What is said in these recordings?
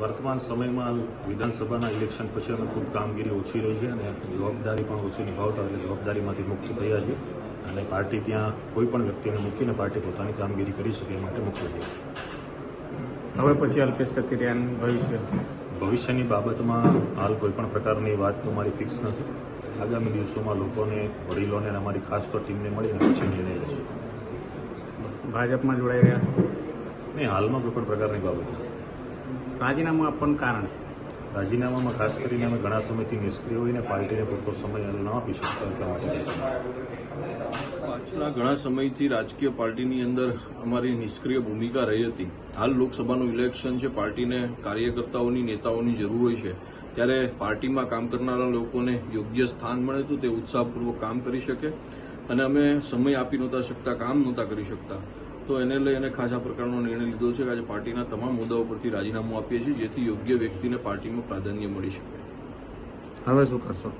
વર્તમાન સમયમાં વિધાનસભાના ઇલેક્શન પછી અમે ખૂબ કામગીરી ઓછી રહી છે અને જવાબદારી પણ ઓછી નિભાવતા એટલે જવાબદારીમાંથી મુક્ત થયા છે. અને પાર્ટી ત્યાં કોઈ પણ વ્યક્તિને મૂકીને પાર્ટી પોતાની કામગીરી કરી શકે એ માટે મુક્ત થઈ છે. હવે પછી અલ્પેશ કથિરિયાનું ભવિષ્ય? ભવિષ્યની બાબતમાં હાલ કોઈ પણ પ્રકારની વાત તો મારી ફિક્સ નથી. આગામી દિવસોમાં લોકોને વડીલોને અને અમારી ખાસ તો ટીમને મળીને પછી નિર્ણય લેશું. ભાજપમાં જોડાઈ રહ્યા છો? નહીં હાલમાં કોઈ પણ પ્રકારની બાબત નથી. રાજીનામું આપવાનું કારણ રાજીનામામાં ખાસ કરીને અમે ઘણા સમયથી નિષ્ક્રિય હોઈને પાર્ટીને પૂરતો સમય ન આપી શકતા એટલા માટે પાછલા ઘણા સમયથી રાજકીય પાર્ટીની અંદર અમારી નિષ્ક્રિય ભૂમિકા રહી હતી. હાલ લોકસભાનું ઇલેક્શન છે પાર્ટીને કાર્યકર્તાઓની નેતાઓની જરૂર હોય છે. ત્યારે પાર્ટીમાં કામ કરનારા લોકોને યોગ્ય સ્થાન મળે તો તે ઉત્સાહપૂર્વક કામ કરી શકે અને અમે સમય આપી નહોતા શકતા કામ નહોતા કરી શકતા. તો એને લઈ અને ખાસ આ પ્રકારનો નિર્ણય લીધો છે કે આજે પાર્ટીના તમામ મુદ્દાઓ પરથી રાજીનામું આપીએ છીએ જેથી યોગ્ય વ્યક્તિને પાર્ટીમાં પ્રાધાન્ય મળી શકે. હવે શું કરશો?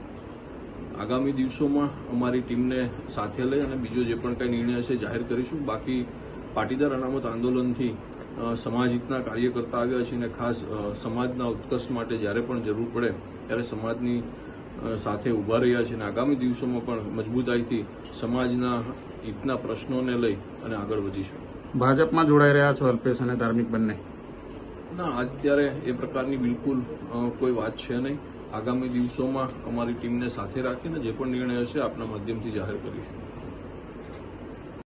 આગામી દિવસોમાં અમારી ટીમને સાથે લઈ અને બીજો જે પણ કંઈ નિર્ણય હશે જાહેર કરીશું. બાકી પાટીદાર અનામત આંદોલનથી અ, સમાજ હિતના કાર્યકર્તા આવ્યા છે અને ખાસ સમાજના ઉત્કર્ષ માટે જ્યારે પણ જરૂર પડે ત્યારે સમાજની સાથે ઊભા રહ્યા છે અને આગામી દિવસોમાં પણ મજબૂતાઈથી સમાજના હિતના પ્રશ્નોને લઈ અને આગળ વધીશું. ભાજપમાં જોડાઈ રહ્યા છો અલ્પેશ અને ધાર્મિક બંને? ના અત્યારે એ પ્રકારની બિલકુલ કોઈ વાત છે નહીં. આગામી દિવસોમાં અમારી ટીમને સાથે રાખીને જે પણ નિર્ણય હશે આપના માધ્યમથી જાહેર કરીશું.